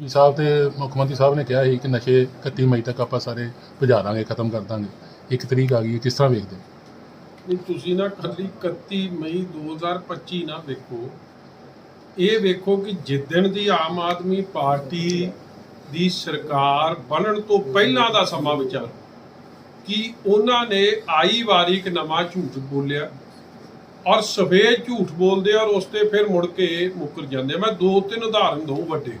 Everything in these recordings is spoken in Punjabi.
ਵੀ ਸਾਹਿਬ ਤੇ ਮੁੱਖ ਮੰਤਰੀ ਸਾਹਿਬ ਨੇ ਕਿਹਾ ਸੀ ਕਿ ਨਸ਼ੇ 31 ਮਈ ਤੱਕ ਆਪਾਂ ਸਾਰੇ ਭਜਾ ਦਾਂਗੇ, ਖਤਮ ਕਰ ਦਾਂਗੇ। ਇੱਕ ਤਰੀਕ ਆ ਗਈ ਕਿਸ ਤਰ੍ਹਾਂ ਵੇਖਦੇ ਹੋ? ਨਹੀਂ ਤੁਸੀਂ ਨਾ ਖਾਲੀ 31 ਮਈ 2025 ਨਾ ਵੇਖੋ। ਇਹ ਵੇਖੋ ਕਿ ਜਿੱਦਣ ਦੀ ਆਮ ਆਦਮੀ ਪਾਰਟੀ ਦੀ ਸਰਕਾਰ ਬਣਨ ਤੋਂ ਪਹਿਲਾਂ ਦਾ ਸਮਾਂ ਵਿਚਾਰ, ਕਿ ਉਹਨਾਂ ਨੇ ਆਈ ਵਾਰੀ ਇੱਕ ਨਵਾਂ ਝੂਠ ਬੋਲਿਆ ਔਰ ਸਫੇਦ ਝੂਠ ਬੋਲਦੇ ਔਰ ਉਸ ਤੇ ਫਿਰ ਮੁੜ ਕੇ ਮੁੱਕਰ ਜਾਂਦੇ ਮੈਂ ਦੋ ਤਿੰਨ ਉਦਾਹਰਨ ਦਊਂ ਵੱਡੇ।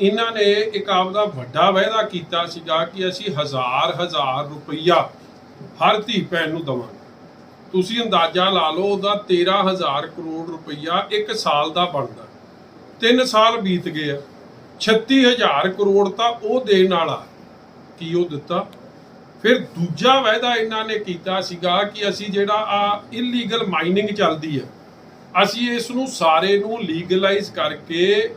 ਇਹਨਾਂ ਨੇ ਇੱਕ ਆਪਦਾ ਵੱਡਾ ਵਾਅਦਾ ਕੀਤਾ ਸੀਗਾ ਕਿ ਅਸੀਂ ਹਜ਼ਾਰ ਹਜ਼ਾਰ ਰੁਪਈਆ ਹਰ ਧੀ ਭੈਣ ਨੂੰ ਦਵਾਂਗੇ। ਤੁਸੀਂ ਅੰਦਾਜ਼ਾ ਲਾ ਲਓ ਉਹਦਾ 13000 ਕਰੋੜ ਰੁਪਈਆ ਇੱਕ ਸਾਲ ਦਾ ਬਣਦਾ। ਤਿੰਨ ਸਾਲ ਬੀਤ ਗਏ ਆ। 36000 ਕਰੋੜ ਤਾਂ ਉਹ ਦੇਣ ਵਾਲਾ ਕੀ ਉਹ ਦਿੱਤਾ? ਫਿਰ ਦੂਜਾ ਵਾਅਦਾ ਇਹਨਾਂ ਨੇ ਕੀਤਾ ਸੀਗਾ ਕਿ ਅਸੀਂ ਜਿਹੜਾ ਆ ਇਲੀਗਲ ਮਾਈਨਿੰਗ ਚੱਲਦੀ ਹੈ ਅਸੀਂ ਇਸ ਨੂੰ ਸਾਰੇ ਨੂੰ ਲੀਗਲਾਈਜ਼ ਕਰਕੇ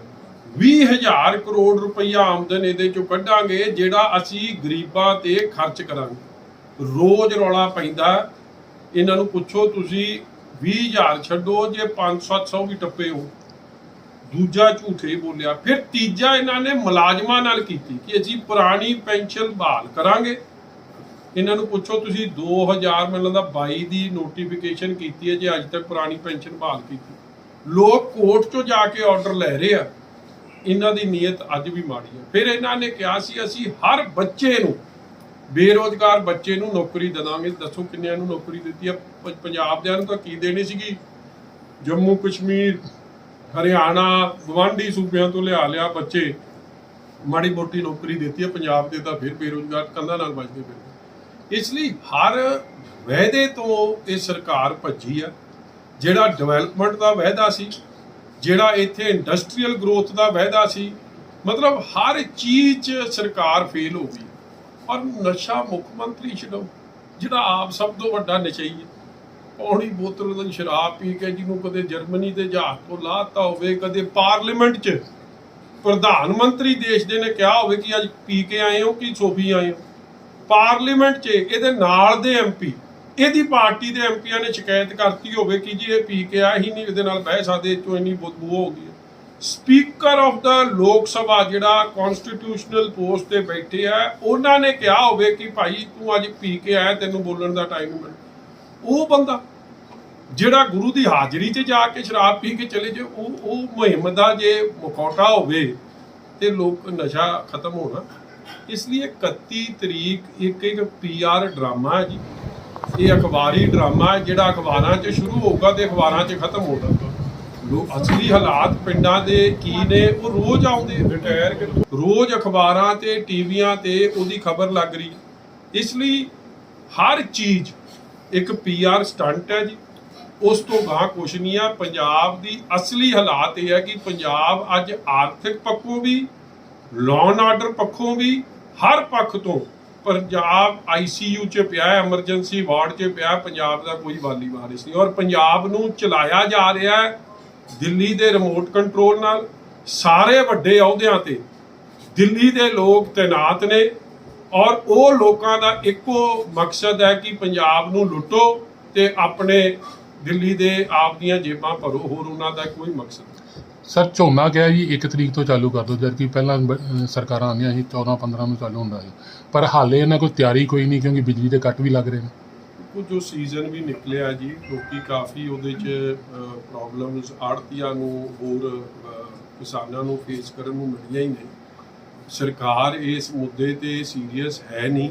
20000 ਕਰੋੜ ਰੁਪਈਆ ਆਮਦਨ ਇਹਦੇ ਚੋਂ ਕੱਢਾਂਗੇ, ਜਿਹੜਾ ਅਸੀਂ ਗਰੀਬਾਂ ਤੇ ਖਰਚ ਕਰਾਂਗੇ। ਰੋਜ਼ ਰੌਲਾ ਪੈਂਦਾ। ਇਹਨਾਂ ਨੂੰ ਪੁੱਛੋ ਤੁਸੀਂ 20000 ਛੱਡੋ, ਜੇ 5-700 ਵੀ ਟੱਪੇ ਹੋ। ਦੂਜਾ ਝੂਠੇ ਬੋਲਿਆ। ਫਿਰ ਤੀਜਾ ਇਹਨਾਂ ਨੇ ਮੁਲਾਜ਼ਮਾਂ ਨਾਲ ਕੀਤੀ ਕਿ ਅਸੀਂ ਪੁਰਾਣੀ ਪੈਨਸ਼ਨ ਬਹਾਲ ਕਰਾਂਗੇ। ਇਹਨਾਂ ਨੂੰ ਪੁੱਛੋ ਤੁਸੀਂ 2000 ਮੈਨੂੰ ਲੱਗਦਾ 22 ਦੀ ਨੋਟੀਫਿਕੇਸ਼ਨ ਕੀਤੀ ਹੈ, ਜੇ ਅੱਜ ਤੱਕ ਪੁਰਾਣੀ ਪੈਨਸ਼ਨ ਬਹਾਲ ਕੀਤੀ। ਲੋਕ ਕੋਰਟ 'ਚੋਂ ਜਾ ਕੇ ਆਰਡਰ ਲੈ ਰਹੇ ਆ। ਇਹਨਾਂ ਦੀ ਨੀਅਤ ਅੱਜ ਵੀ ਮਾੜੀ ਹੈ। ਫਿਰ ਇਹਨਾਂ ਨੇ ਕਿਹਾ ਸੀ, ਅਸੀਂ ਹਰ ਬੱਚੇ ਨੂੰ, ਬੇਰੋਜ਼ਗਾਰ ਬੱਚੇ ਨੂੰ ਨੌਕਰੀ ਦੇਵਾਂਗੇ। ਦੱਸੋ ਕਿੰਨਿਆਂ ਨੂੰ ਨੌਕਰੀ ਦਿੱਤੀ ਹੈ? ਪ- ਪੰਜਾਬ ਦਿਆਂ ਨੂੰ ਤਾਂ ਕੀ ਦੇਣੀ ਸੀਗੀ? ਜੰਮੂ ਕਸ਼ਮੀਰ, ਹਰਿਆਣਾ ਗਵਾਂਢੀ ਸੂਬਿਆਂ ਤੋਂ ਲਿਆ ਲਿਆ ਬੱਚੇ। ਮਾੜੀ ਮੋਟੀ ਨੌਕਰੀ ਦਿੱਤੀ ਹੈ। ਪੰਜਾਬ ਦੇ ਤਾਂ ਫਿਰ ਬੇਰੋਜ਼ਗਾਰ ਕੰਧਾਂ ਨਾਲ ਵੱਜਦੇ ਪਏ ਇਸ ਲਈ ਹਰ ਵਾਅਦੇ ਤੋਂ ਇਹ ਸਰਕਾਰ ਭੱਜੀ ਆ। ਜਿਹੜਾ ਡਿਵੈਲਪਮੈਂਟ ਦਾ ਵਾਅਦਾ ਸੀ ਜਿਹੜਾ ਇੱਥੇ ਇੰਡਸਟਰੀਅਲ ਗਰੋਥ ਦਾ ਵਾਅਦਾ ਸੀ, ਮਤਲਬ ਹਰ ਚੀਜ਼ 'ਚ ਸਰਕਾਰ ਫੇਲ ਹੋ ਗਈ। ਪਰ ਨਸ਼ਾ ਮੁੱਖ ਮੰਤਰੀ ਛਡੋ, ਜਿਹੜਾ ਆਪ ਸਭ ਤੋਂ ਵੱਡਾ ਨਸ਼ਈ ਹੈ। ਪੌੜੀ ਬੋਤਲ ਦੀ ਸ਼ਰਾਬ ਪੀ ਕੇ ਜਿਹਨੂੰ ਕਦੇ ਜਰਮਨੀ ਦੇ ਜਹਾਜ਼ ਤੋਂ ਲਾਤਾ ਹੋਵੇ, ਕਦੇ ਪਾਰਲੀਮੈਂਟ 'ਚ। ਪ੍ਰਧਾਨ ਮੰਤਰੀ ਦੇਸ਼ ਦੇ ਨੇ ਕਿਹਾ ਹੋਵੇ ਕਿ ਅੱਜ ਪੀ ਕੇ ਆਏ ਹੋ ਕਿ ਸੋਫੀ ਆਏ ਹੋ। ਪਾਰਲੀਮੈਂਟ 'ਚ ਇਹਦੇ ਨਾਲ ਦੇ ਐਮਪੀ ਇਹਦੀ ਪਾਰਟੀ ਦੇ ਐਮਪੀਆਂ ਨੇ ਸ਼ਿਕਾਇਤ ਕਰਤੀ ਹੋਵੇ ਕਿ ਜੀ ਇਹ ਪੀ ਕੇ ਆਇਆ ਹੀ ਨਹੀਂ ਇਹਦੇ ਨਾਲ ਬਹਿ ਸਕਦੇ ਇਹ ਚੋਂ ਇੰਨੀ ਬਦਬੂ ਹੋ ਗਈ ਸਪੀਕਰ ਆਫ ਦਾ ਲੋਕ ਸਭਾ ਜਿਹੜਾ ਕਨਸਟੀਟਿਊਸ਼ਨਲ ਪੋਸਟ ਤੇ ਬੈਠੇ ਆ, ਉਹਨਾਂ ਨੇ ਕਿਹਾ ਹੋਵੇ ਕਿ ਭਾਈ ਤੂੰ ਅੱਜ ਪੀ ਕੇ ਆਇਆ, ਤੈਨੂੰ ਬੋਲਣ ਦਾ ਟਾਈਮ ਨਹੀਂ ਉਹ ਬੰਦਾ, ਜਿਹੜਾ ਗੁਰੂ ਦੀ ਹਾਜ਼ਰੀ 'ਚ ਜਾ ਕੇ ਸ਼ਰਾਬ ਪੀ ਕੇ ਚਲੇ ਜੇ, ਉਹ ਉਹ ਮੁਹਿੰਮ ਦਾ ਜੇ ਮੁਖੌਟਾ ਹੋਵੇ ਤੇ ਲੋਕ ਨਸ਼ਾ ਖਤਮ ਹੋਣਾ। ਇਸ ਲਈ 31 ਤਰੀਕ ਇੱਕ ਇੱਕ ਪੀਆਰ ਡਰਾਮਾ ਹੈ ਜੀ। ਇਹ ਅਖਬਾਰੀ ਡਰਾਮਾ ਹੈ, ਜਿਹੜਾ ਅਖਬਾਰਾਂ 'ਚ ਸ਼ੁਰੂ ਹੋਊਗਾ ਤੇ ਅਖਬਾਰਾਂ 'ਚ ਖਤਮ ਹੋਣਾ ਲੋ, ਅਸਲੀ ਹਾਲਾਤ ਪਿੰਡਾਂ ਦੇ ਕੀ ਨੇ, ਉਹ ਰੋਜ਼ ਆਉਂਦੇ ਰਿਟਾਇਰ ਰੋਜ਼ ਅਖਬਾਰਾਂ ਤੇ, ਟੀਵੀਆਂ ਤੇ ਉਹਦੀ ਖਬਰ ਲੱਗ ਰਹੀ। ਇਸ ਲਈ ਹਰ ਚੀਜ਼ ਇੱਕ ਪੀਆਰ ਸਟੰਟ ਹੈ ਜੀ। ਉਸ ਤੋਂ ਗਾਂ ਕੁਛ ਨਹੀਂ ਆ। ਪੰਜਾਬ ਦੀ ਅਸਲੀ ਹਾਲਾਤ ਇਹ ਹੈ ਕਿ ਪੰਜਾਬ ਅੱਜ ਆਰਥਿਕ ਪੱਖੋਂ ਵੀ ਲਾਅ ਆਰਡਰ ਪੱਖੋਂ ਵੀ, ਹਰ ਪੱਖ ਤੋਂ ਪੰਜਾਬ ਆਈਸੀਯੂ ਚ ਪਿਆ, ਐਮਰਜੈਂਸੀ ਵਾਰਡ ਚ ਪਿਆ, ਪੰਜਾਬ ਦਾ ਕੋਈ ਵਾਲੀ ਵਾਰਿਸ ਨਹੀਂ। ਔਰ ਪੰਜਾਬ ਨੂੰ ਚਲਾਇਆ ਜਾ ਰਿਹਾ ਹੈ ਦਿੱਲੀ ਦੇ ਰਿਮੋਟ ਕੰਟਰੋਲ ਨਾਲ। ਸਾਰੇ ਵੱਡੇ ਅਹੁਦਿਆਂ ਤੇ ਦਿੱਲੀ ਦੇ ਲੋਕ ਤੈਨਾਤ ਨੇ। ਔਰ ਉਹ ਲੋਕਾਂ ਦਾ ਇੱਕੋ ਮਕਸਦ ਹੈ ਕਿ ਪੰਜਾਬ ਨੂੰ ਲੁੱਟੋ ਤੇ ਆਪਣੇ ਦਿੱਲੀ ਦੇ ਆਪ ਦੀਆਂ ਜੇਬਾਂ ਭਰੋ। ਹੋਰ ਉਹਨਾਂ ਦਾ ਕੋਈ ਮਕਸਦ ਨਹੀਂ। ਸਰ ਝੋਨਾ ਕਿਹਾ ਜੀ ਇੱਕ ਤਰੀਕ ਤੋਂ ਚਾਲੂ ਕਰ ਦਿਓ ਜਦਕਿ ਪਹਿਲਾਂ ਬ- ਸਰਕਾਰਾਂ ਆਉਂਦੀਆਂ ਸੀ 14 15 ਨੂੰ ਚਾਲੂ ਹੁੰਦਾ ਸੀ। ਪਰ ਹਾਲੇ ਇਹਨਾਂ ਕੋਈ ਤਿਆਰੀ ਕੋਈ ਨਹੀਂ ਕਿਉਂਕਿ ਬਿਜਲੀ ਦੇ ਕੱਟ ਵੀ ਲੱਗ ਰਹੇ ਨੇ। ਕੁਝ ਜੋ ਸੀਜ਼ਨ ਵੀ ਨਿਕਲਿਆ ਜੀ ਲੋਕੀ ਕਾਫੀ ਉਹਦੇ ਚ ਪ੍ਰੋਬਲਮਸ ਆੜਤੀਆਂ ਨੂੰ ਹੋਰ ਅਹ, ਕਿਸਾਨਾਂ ਨੂੰ ਫੇਸ ਕਰਨ ਨੂੰ ਮਿਲੀਆਂ ਹੀ ਨੇ। ਸਰਕਾਰ ਇਸ ਮੁੱਦੇ ਤੇ ਸੀਰੀਅਸ ਹੈ ਨਹੀਂ।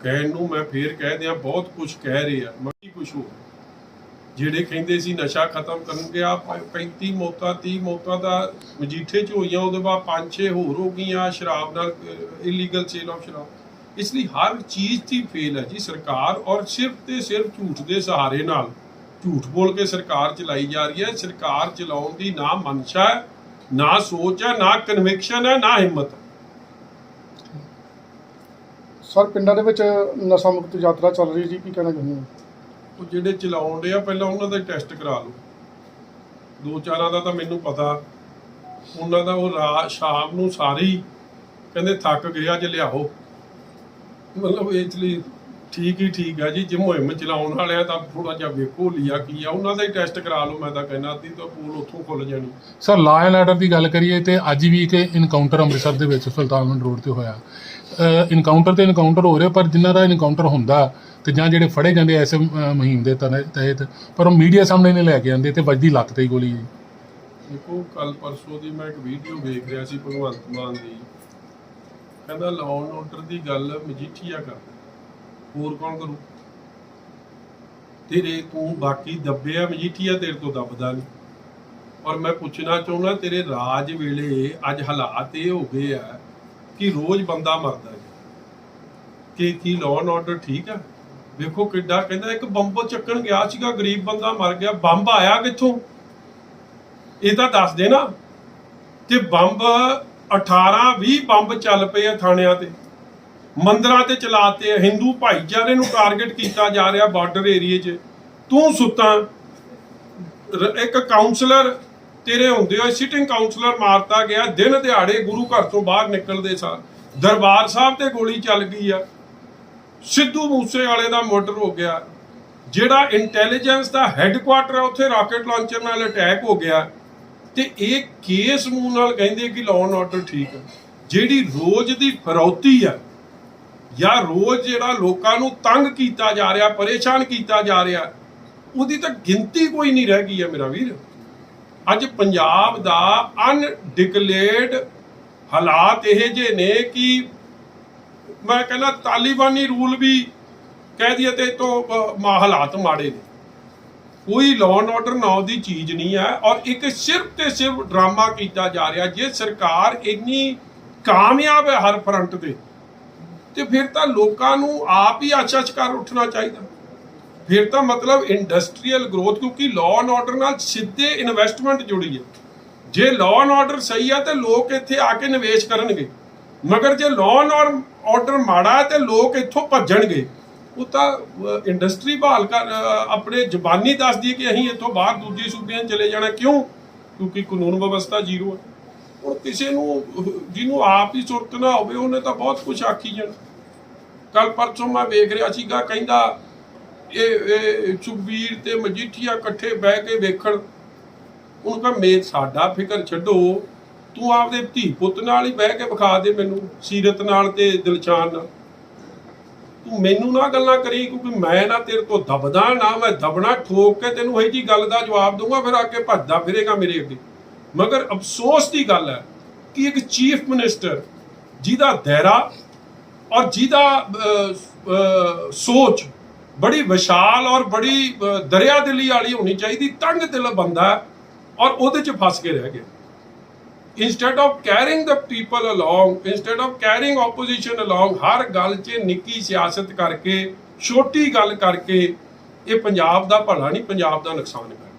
ਕਹਿਣ ਨੂੰ ਮੈਂ ਫੇਰ ਕਹਿ ਦਿਆਂ ਬਹੁਤ ਕੁਝ ਕਹਿ ਰਹੇ ਆ ਮੈਂ ਕੀ ਕੁਝ ਹੋ? ਜਿਹੜੇ ਕਹਿੰਦੇ ਸੀ ਨਸ਼ਾ ਖਤਮ ਕਰਨਗੇ ਆ 35 ਮੌਤਾਂ 30 ਮੌਤਾਂ ਦਾ ਮਜੀਠੇ ਚ ਹੋਈਆਂ, ਉਹਦੇ ਬਾਅਦ 5-6 ਹੋਰ ਹੋ ਗਈਆਂ, ਸ਼ਰਾਬ ਨਾਲ ਇਲੀਗਲ ਸੇਲ ਆਫ ਸ਼ਰਾਬ। ਇਸ ਲਈ ਹਰ ਚੀਜ਼ ਦੀ ਫੇਲ ਹੈ ਜੀ ਸਰਕਾਰ, ਔਰ ਸਿਰਫ ਤੇ ਸਿਰਫ ਝੂਠ ਦੇ ਸਹਾਰੇ ਨਾਲ, ਝੂਠ ਬੋਲ ਕੇ ਸਰਕਾਰ ਚਲਾਈ ਜਾ ਰਹੀ ਹੈ। ਸਰਕਾਰ ਚਲਾਉਣ ਦੀ ਨਾ ਮਨਸ਼ਾ ਹੈ, ਨਾ ਸੋਚ ਹੈ, ਨਾ ਕਨਵਿਕਸ਼ਨ ਹੈ, ਨਾ ਹਿੰਮਤ ਹੈ। ਸਰ, ਪਿੰਡਾਂ ਦੇ ਵਿੱਚ ਨਸ਼ਾ ਮੁਕਤ ਯਾਤਰਾ ਚੱਲ ਰਹੀ ਜੀ, ਕੀ ਕਹਿਣਾ ਚਾਹੁੰਦੇ ਹੋ? ਉਹ ਜਿਹੜੇ ਚਲਾਉਣ ਦੇ ਆ, ਪਹਿਲਾਂ ਉਹਨਾਂ ਦਾ ਟੈਸਟ ਕਰਾ ਲਓ। ਦੋ ਚਾਰਾਂ ਦਾ ਤਾਂ ਮੈਨੂੰ ਪਤਾ। ਉਹਨਾਂ ਦਾ ਉਹ ਰਾ, ਸ਼ਾਮ ਨੂੰ ਸਾਰੇ ਹੀ ਕਹਿੰਦੇ ਥੱਕ ਗਿਆ ਜੇ ਲਿਆਓ। ਮਤਲਬ ਇਸ ਲਈ ਠੀਕ ਹੀ ਠੀਕ ਆ ਜੀ, ਜੇ ਮੁਹਿੰਮ ਚਲਾਉਣ ਵਾਲਿਆ ਤਾਂ ਥੋੜਾ ਜਿਹਾ ਵੇਖੋ ਲਿਆ ਕੀ ਆ। ਉਹਨਾਂ ਦਾ ਹੀ ਟੈਸਟ ਕਰਾ ਲਓ, ਮੈਂ ਤਾਂ ਕਹਿੰਦਾ, ਅੱਧੀ ਤਾਂ ਪੂਲ ਉੱਥੋਂ ਖੁੱਲ ਜਾਣੀ। ਸਰ ਲਾਅ ਐਂਡ ਆਰਡਰ ਦੀ ਗੱਲ ਕਰੀਏ ਤੇ ਅੱਜ ਵੀ ਇੱਕ ਇਨਕਾਊਂਟਰ ਅੰਮ੍ਰਿਤਸਰ ਦੇ ਵਿੱਚ ਸੁਲਤਾਨਪੁਰ ਰੋਡ ਤੇ ਹੋਇਆ। ਇਨਕਾਊਂਟਰ ਤੇ ਇਨਕਾਊਂਟਰ ਹੋ ਰਿਹਾ, ਪਰ ਜਿਨ੍ਹਾਂ ਦਾ ਇਨਕਾਊਂਟਰ ਹੁੰਦਾ ਤੇ ਜਾਂ ਜਿਹੜੇ ਫੜੇ ਜਾਂਦੇ ਐਸ ਮੁਹਿੰਮ ਦੇ ਤਹਿ- ਤਹਿਤ, ਪਰ ਉਹ ਮੀਡੀਆ ਸਾਹਮਣੇ ਨਹੀਂ ਲੈ ਕੇ ਆਉਂਦੇ ਤੇ ਵੱਜਦੀ ਲੱਕ ਤੇ ਹੀ ਗੋਲੀ ਜੀ। ਦੇਖੋ, ਕੱਲ ਪਰਸੋਂ ਦੀ ਮੈਂ ਇੱਕ ਵੀਡੀਓ ਵੇਖ ਰਿਹਾ ਸੀ ਭਗਵੰਤ ਮਾਨ ਦੀ। ਕਹਿੰਦਾ ਲਾਅ ਆਰਡਰ ਦੀ ਗੱਲ ਮਜੀਠੀਆ ਕਰਦਾ ਹੋਰ ਕੌਣ ਕਰੂ? ਤੇਰੇ ਤੂੰ ਬਾਕੀ ਦੱਬਿਆ ਮਜੀਠੀਆ, ਤੇਰੇ ਤੋਂ ਦੱਬਦਾ ਨਹੀਂ। ਔਰ ਮੈਂ ਪੁੱਛਣਾ ਚਾਹੁੰਦਾ, ਤੇਰੇ ਰਾਜ ਵੇਲੇ ਅੱਜ ਹਾਲਾਤ ਇਹ ਹੋ ਗਏ ਆ ਕਿ ਰੋਜ਼ ਬੰਦਾ ਮਰਦਾ ਹੈ। ਕਿ ਕੀ ਲਾਅ ਆਰਡਰ ਠੀਕ ਆ? ਵੇਖੋ ਕਿੱਡਾ ਕਹਿੰਦਾ ਇੱਕ ਬੰਬ ਚੱਕਣ ਗਿਆ ਸੀਗਾ, ਗਰੀਬ ਬੰਦਾ ਮਰ ਗਿਆ, ਬੰਬ ਆਇਆ ਕਿੱਥੋਂ? ਇਹ ਤਾਂ ਦੱਸ ਦੇ ਨਾ ਤੇ ਬੰਬ 18 20 ਬੰਬ ਚੱਲ ਪਏ ਆ ਥਾਣਿਆਂ ਤੇ। ਮੰਦਰਾਂ ਤੇ ਚਲਾਤੇ ਆ, ਹਿੰਦੂ ਭਾਈਚਾਰੇ ਨੂੰ ਟਾਰਗੇਟ ਕੀਤਾ ਜਾ ਰਿਹਾ ਬਾਰਡਰ ਏਰੀਏ 'ਚ। ਤੂੰ ਸੁੱਤਾ। ਇੱਕ ਕਾਉਂਸਲਰ ਤੇਰੇ ਹੁੰਦੇ ਹੋਏ ਸਿਟਿੰਗ ਕਾਉਂਸਲਰ ਮਾਰਤਾ ਗਿਆ, ਦਿਨ ਦਿਹਾੜੇ ਗੁਰੂ ਘਰ ਤੋਂ ਬਾਹਰ ਨਿਕਲਦੇ ਸਾਰ। ਦਰਬਾਰ ਸਾਹਿਬ ਤੇ ਗੋਲੀ ਚੱਲ ਗਈ ਆ। ਸਿੱਧੂ ਮੂਸੇਵਾਲੇ ਦਾ ਮਰਡਰ ਹੋ ਗਿਆ। ਜਿਹੜਾ ਇੰਟੈਲੀਜੈਂਸ ਦਾ ਹੈੱਡਕੁਆਟਰ ਹੈ ਉੱਥੇ ਰਾਕੇਟ ਲਾਂਚਰ ਨਾਲ ਅਟੈਕ ਹੋ ਗਿਆ। ਤੇ ਇਹ ਕੇਸ ਮੂੰਹ ਨਾਲ ਕਹਿੰਦੇ ਕਿ ਲਾਅ ਐਂਡ ਆਰਡਰ ਠੀਕ ਹੈ ਜਿਹੜੀ ਰੋਜ਼ ਦੀ ਫਰੌਤੀ ਹੈ ਜਾਂ ਰੋਜ਼ ਜਿਹੜਾ ਲੋਕਾਂ ਨੂੰ ਤੰਗ ਕੀਤਾ ਜਾ ਰਿਹਾ, ਪਰੇਸ਼ਾਨ ਕੀਤਾ ਜਾ ਰਿਹਾ, ਉਹਦੀ ਤਾਂ ਗਿਣਤੀ ਕੋਈ ਨਹੀਂ ਰਹਿ ਗਈ ਹੈ ਮੇਰਾ ਵੀਰ। ਅੱਜ ਪੰਜਾਬ ਦਾ ਅਨਡਿਕਲੇਅਰਡ ਹਾਲਾਤ ਇਹ ਜੇ ਨੇ ਕਿ ਮੈਂ ਕਹਿੰਦਾ ਤਾਲਿਬਾਨੀ ਰੂਲ ਵੀ ਕਹਿ ਦਈਏ ਤੇ ਇਹ ਤੋਂ ਅ, ਮਾ ਹਾਲਾਤ ਮਾੜੇ ਨੇ। ਕੋਈ ਲਾਅ ਐਂਡ ਆਰਡਰ ਨਾਮ ਦੀ ਚੀਜ਼ ਨਹੀਂ ਹੈ ਔਰ ਇੱਕ ਸਿਰਫ ਤੇ ਸਿਰਫ ਡਰਾਮਾ ਕੀਤਾ ਜਾ ਰਿਹਾ ਜੇ ਸਰਕਾਰ ਇੰਨੀ ਕਾਮਯਾਬ ਹੈ ਹਰ ਫਰੰਟ ਤੇ ਤੇ ਫਿਰ ਤਾਂ ਲੋਕਾਂ ਨੂੰ ਆਪ ਹੀ ਆਸ਼ਾ ਕਰ ਉੱਠਣਾ ਚਾਹੀਦਾ। ਫਿਰ ਤਾਂ ਮਤਲਬ ਇੰਡਸਟਰੀਅਲ ਗਰੋਥ ਕਿਉਂਕਿ ਲਾਅ ਐਂਡ ਆਰਡਰ ਨਾਲ ਸਿੱਧੇ ਇਨਵੈਸਟਮੈਂਟ ਜੁੜੀ ਹੈ। ਜੇ ਲਾਅ ਐਂਡ ਆਰਡਰ ਸਹੀ ਹੈ ਤੇ ਲੋਕ ਇੱਥੇ ਆ ਕੇ ਨਿਵੇਸ਼ ਕਰਨਗੇ। ਮਗਰ ਜੇ ਲੋਨ ਔਰ ਆਰਡਰ ਮਾੜਾ ਹੈ ਤੇ ਲੋਕ ਇੱਥੋਂ ਭੱਜਣਗੇ। ਉਹ ਤਾਂ ਇੰਡਸਟਰੀ ਬਹਾਲ ਕਰ ਆਪਣੇ ਜ਼ਬਾਨੀ ਦੱਸਦੀ ਹੈ ਕਿ ਅਸੀਂ ਇੱਥੋਂ ਬਾਹਰ ਦੂਜੇ ਸੂਬਿਆਂ 'ਚ ਚਲੇ ਜਾਣਾ। ਕਿਉਂ? ਕਿਉਂਕਿ ਕਾਨੂੰਨ ਵਿਵਸਥਾ ਜ਼ੀਰੋ ਹੈ। ਹੁਣ ਕਿਸੇ ਨੂੰ, ਜਿਹਨੂੰ ਆਪ ਹੀ ਸੁਰਤ ਨਾ ਹੋਵੇ, ਉਹਨੇ ਤਾਂ ਬਹੁਤ ਕੁਝ ਆਖੀ ਜਾਣਾ। ਕੱਲ ਪਰਸੋਂ ਮੈਂ ਵੇਖ ਰਿਹਾ ਸੀਗਾ, ਕਹਿੰਦਾ, ਇਹ ਇਹ ਸੁਖਬੀਰ ਤੇ ਮਜੀਠੀਆ ਇਕੱਠੇ ਬਹਿ ਕੇ ਵੇਖਣ। ਉਹਨੂੰ ਕਹਾ ਮੇ ਸਾਡਾ ਫਿਕਰ ਛੱਡੋ। ਤੂੰ ਆਪਦੇ ਧੀ ਪੁੱਤ ਨਾਲ ਹੀ ਬਹਿ ਕੇ ਵਿਖਾ ਦੇ ਮੈਨੂੰ, ਸੀਰਤ ਨਾਲ ਤੇ ਦਿਲਸ਼ਾਨ ਨਾਲ। ਤੂੰ ਮੈਨੂੰ ਨਾ ਗੱਲਾਂ ਕਰੀ, ਕਿਉਂਕਿ ਮੈਂ ਨਾ ਤੇਰੇ ਤੋਂ ਦਬਦਾ ਨਾ, ਮੈਂ ਦਬਣਾ ਠੋਕ ਕੇ ਤੈਨੂੰ ਇਹੀ ਜੀ ਗੱਲ ਦਾ ਜਵਾਬ ਦਊਂਗਾ, ਫਿਰ ਆ ਕੇ ਭੱਜਦਾ ਫਿਰੇਗਾ ਮੇਰੇ ਅੱਗੇ। ਮਗਰ ਅਫਸੋਸ ਦੀ ਗੱਲ ਹੈ ਕਿ ਇੱਕ ਚੀਫ ਮਿਨਿਸਟਰ ਜਿਹਦਾ ਦਾਇਰਾ ਔਰ ਜਿਹਦਾ ਸੋਚ ਬੜੀ ਵਿਸ਼ਾਲ ਔਰ ਬੜੀ ਦਰਿਆ ਦਿਲੀ ਵਾਲੀ ਹੋਣੀ ਚਾਹੀਦੀ, ਤੰਗ ਦਿਲ ਬੰਦਾ ਔਰ ਉਹਦੇ ਚ ਫਸ ਕੇ ਰਹਿ ਗਿਆ। Instead of carrying the people along instead of carrying opposition along ਹਰ ਗੱਲ 'ਚ ਨਿੱਕੀ ਸਿਆਸਤ ਕਰਕੇ ਛੋਟੀ ਗੱਲ ਕਰਕੇ ਇਹ ਪੰਜਾਬ ਦਾ ਭਲਾ ਨਹੀਂ ਪੰਜਾਬ ਦਾ ਨੁਕਸਾਨ ਕਰ